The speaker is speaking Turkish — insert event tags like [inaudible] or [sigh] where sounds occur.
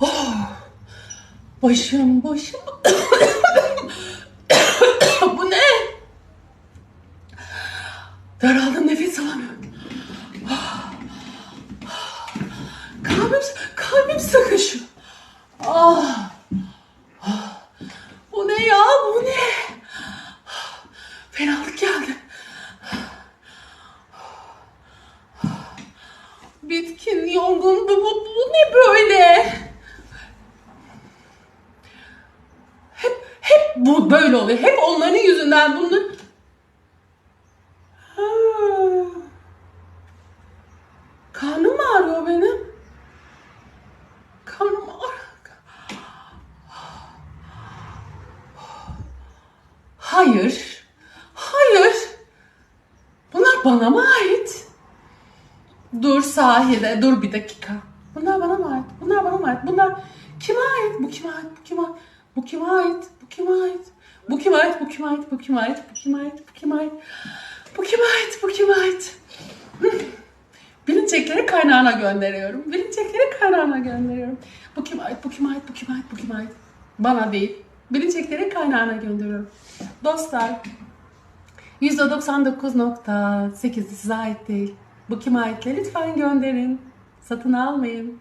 Oh, başım başım. [coughs] Bu ne? Daraldım nefes alamıyorum. Kalbim, kalbim sıkışıyor. Ah. Ah. Bu ne ya? Bu ne? Fenalık geldi. Bitkin, yorgun, bu, bu ne böyle? Hep, hep bu böyle oluyor. Hep onların yüzünden bunlar. Ha. Karnım ağrıyor benim? Karnım ağrıyor. Hayır. Hayır. Bunlar bana mı ait? Dur sahile, dur bir dakika. Bunlar bana mı ait? Bunlar bana mı ait? Bunlar kime ait? Bu kime ait? Bu kime ait? Bu kime ait? Bu kime ait? Bu kime ait? Bu kime ait? Bu kime ait? Bu kime ait? Bu kime ait? Bu kime ait? Bu kime ait? Hı. Bilinecekleri kaynağına gönderiyorum. Bilinecekleri kaynağına gönderiyorum. Bu kime ait? Bu kime ait? Bu kime ait? Bu kime ait? Bana değil. Bilinecekleri kaynağına gönderiyorum. Dostlar, %99.8'i size ait değil. Bu kime ait? Lütfen gönderin. Satın almayın.